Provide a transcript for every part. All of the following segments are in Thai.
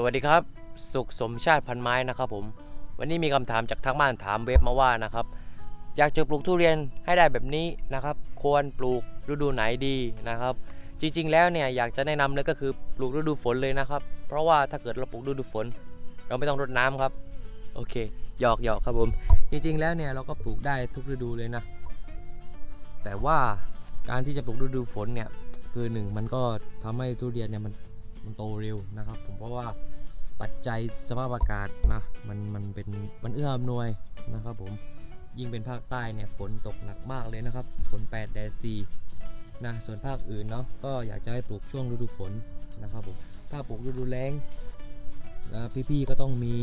สวัสดีครับ สุขสมชาติพันไม้นะครับผม วันนี้มีคำถามจากทางบ้านถามเว็บมาว่านะครับ อยากจะปลูกทุเรียนให้ได้แบบนี้นะครับ ควรปลูกฤดูไหนดีนะครับ จริงๆแล้วเนี่ยอยากจะแนะนำเลยก็คือปลูกฤดูฝนเลยนะครับ เพราะว่าถ้าเกิดเราปลูกฤดูฝน เราไม่ต้องรดน้ำครับ โอเคหยอกหยอกครับผม จริงๆแล้วเนี่ยเราก็ปลูกได้ทุกฤดูเลยนะ แต่ว่าการที่จะปลูกฤดูฝนเนี่ยคือหนึ่งมันก็ทำให้ทุเรียนเนี่ยมัน มันโตเร็วนะครับ ผมเพราะว่าปัจจัยสภาพอากาศนะมันมันเป็นมันเอื้ออำนวยนะครับ ผมยิ่งเป็นภาคใต้เนี่ยฝนตกหนักมากเลยนะครับ ฝน 8 แดด4นะส่วนภาคอื่นเนาะก็อยากจะให้ปลูกช่วงฤดูฝนนะครับผมถ้าปลูกฤดูแล้งนะพี่ๆก็ต้องมี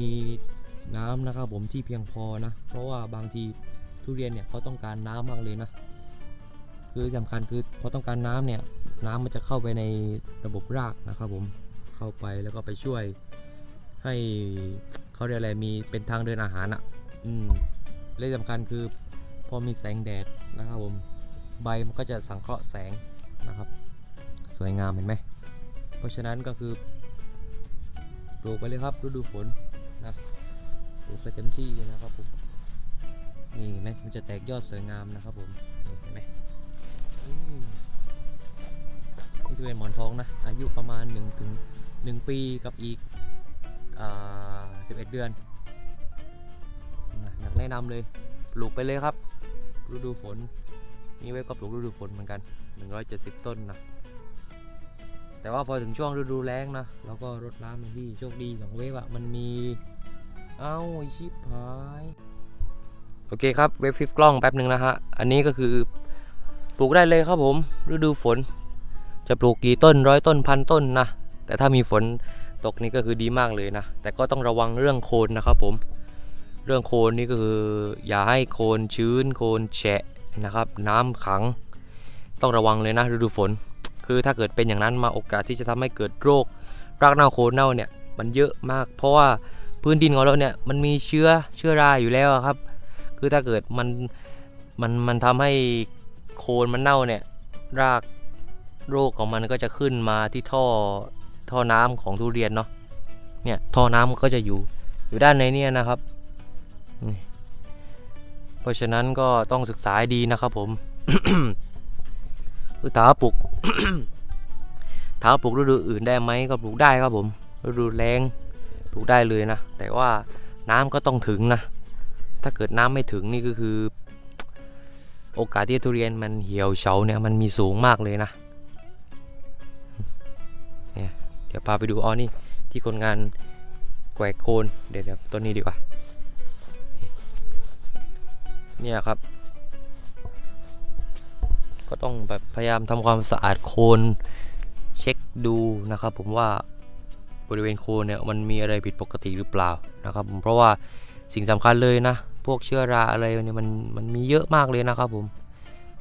น้ำนะครับผมที่เพียงพอนะ เพราะว่าบางทีทุเรียนเนี่ยเขาต้องการน้ำมากเลยนะ คือสำคัญคือพอต้องการน้ำเนี่ย น้ำมันจะเข้าไปในระบบรากนะครับผมเข้าไปแล้วก็ไปช่วยให้เขาเรียกอะไรมีเป็นทางเดินอาหารอะอืมและสำคัญคือพอมีแสงแดดนะครับผมใบมันก็จะสังเคราะห์แสงนะครับ สวยงามเห็นไหมเพราะฉะนั้นก็คือปลูกไปเลยครับฤดูฝนนะปลูกไปเต็มที่นะครับผมนี่ไหมมันจะแตกยอดสวยงามนะครับผมนี่เห็นไหม เป็นหมอนทองนะ อายุประมาณ1ถึง1ปีกับอีกอ11 เดือนนะอยากแนะนำเลย ปลูกไปเลยครับ ฤดูฝน นี่ไว้ก็ปลูกฤดูฝนเหมือนกัน 170 ต้นนะ แต่ว่าพอถึงช่วงฤดูแล้งนะเราก็รดน้ำอย่างที่โชคดีของเวฟอะมันมี เอ้าชิบหาย โอเคครับ เวฟฟิปกล้องแป๊บหนึ่งนะฮะ อันนี้ก็คือปลูกได้เลยครับผม ฤดูฝน จะปลูกกี่ต้นร้อยต้นพันต้นนะ แต่ถ้ามีฝนตกนี่ก็คือดีมากเลยนะ แต่ก็ต้องระวังเรื่องโคลนนะครับผม เรื่องโคลนนี่ก็คืออย่าให้โคลนชื้นโคลนแฉะนะครับ น้ำขัง ต้องระวังเลยนะฤดูฝน คือถ้าเกิดเป็นอย่างนั้นมาโอกาสที่จะทำให้เกิดโรครากเน่าโคนเน่าเนี่ยมันเยอะมาก เพราะว่าพื้นดินของเราเนี่ยมันมีเชื้อเชื้อราอยู่แล้วครับ คือถ้าเกิดมันมันมันทำให้โคนมันเน่าเนี่ยราก โรคของมันก็จะขึ้นมาที่ท่อท่อน้ำของทุเรียนเนาะเนี่ยท่อน้ำมันก็จะอยู่อยู่ด้านในเนี่ยนะครับ เพราะฉะนั้นก็ต้องศึกษาดีนะครับผมคือถามว่าปลูกถามว่าปลูกฤดูอื่นได้ไหมก็ปลูกได้ครับผมฤดูแล้งปลูกได้เลยนะ แต่ว่าน้ำก็ต้องถึงนะ ถ้าเกิดน้ำไม่ถึงนี่ก็คือ โอกาสที่ทุเรียนมันเหี่ยวเฉาเนี่ยมันมีสูงมากเลยนะ ดี๋ยวพาไปดูอ๋อนี่ที่คนงานแกวกโคนเดี๋ยวเดี๋ยวต้นนี้ดีกว่า เนี่ยครับ ก็ต้องแบบพยายามทำความสะอาดโคนเช็คดูนะครับ ผมว่าบริเวณโคนเนี่ยมันมีอะไรผิดปกติหรือเปล่านะครับผมเพราะว่าสิ่งสำคัญเลยนะ พวกเชื้อราอะไรเนี่ยมันมันมีเยอะมากเลยนะครับผม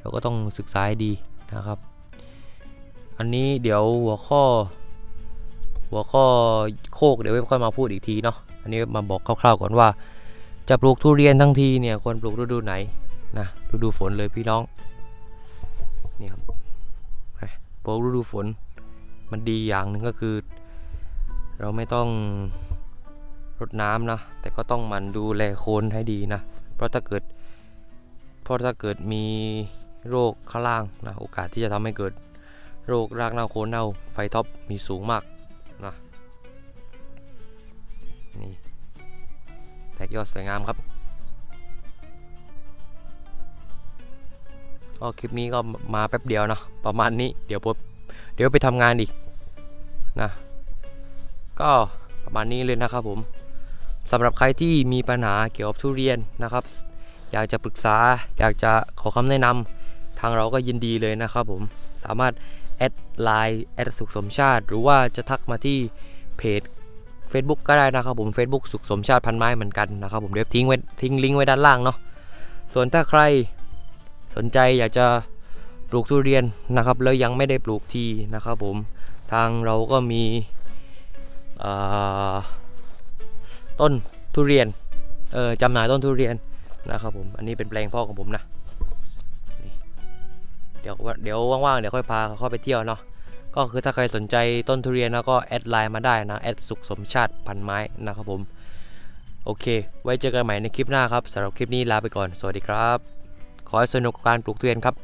เราก็ต้องศึกษาให้ดีนะครับ อันนี้เดี๋ยวหัวข้อ หัวข้อโคกเดี๋ยวไว้ค่อยมาพูดอีกทีเนาะอันนี้มาบอกคร่าวๆก่อนว่า จะปลูกทุเรียนทั้งทีเนี่ยควรปลูกฤดูไหนนะฤดูฝนเลยพี่น้องนี่ครับไปปลูกฤดูฝนมันดีอย่างหนึ่งก็คือ เราไม่ต้องรดน้ำนะแต่ก็ต้องมันดูแลโคนให้ดีนะเพราะถ้าเกิดเพราะถ้าเกิดมีโรคข้างล่างนะโอกาสที่จะทำให้เกิดโรครากเน่าโคนเน่าไฟท็อปมีสูงมาก ยอดสวยงามครับก็คลิปนี้ก็มาแป๊บเดียวนะประมาณนี้เดี๋ยวผมเดี๋ยวไปทำงานอีกนะก็ประมาณนี้เลยนะครับผมสำหรับใครที่มีปัญหาเกี่ยวกับทุเรียนนะครับ อยากจะปรึกษาอยากจะขอคำแนะนำทางเราก็ยินดีเลยนะครับผมสามารถแอดไลน์แอดสุขสมชาติ หรือว่าจะทักมาที่เพจ Facebook ก็ได้นะครับผม Facebook สุขสมชาติพันไม้เหมือนกันนะครับผมเดี๋ยวทิ้งไว้ทิ้งลิงก์ไว้ด้านล่างเนาะส่วนถ้าใครสนใจอยากจะปลูกทุเรียนนะครับ แล้วยังไม่ได้ปลูกทีนะครับผมทางเราก็มีต้นทุเรียนเออจำหน่ายต้นทุเรียนนะครับผมอันนี้เป็นแปลงพ่อของผมนะเดี๋ยวเดี๋ยวว่างๆเดี๋ยวค่อยพาเขาไปเที่ยวเนาะ ก็คือถ้าใครสนใจต้นทุเรียนนะก็แอดไลน์มาได้นะแอดสุขสมชาติพันไม้นะครับผมโอเค ไว้เจอกันใหม่ในคลิปหน้าครับสำหรับคลิปนี้ลาไปก่อน สวัสดีครับ ขอให้สนุกกับการปลูกทุเรียนครับ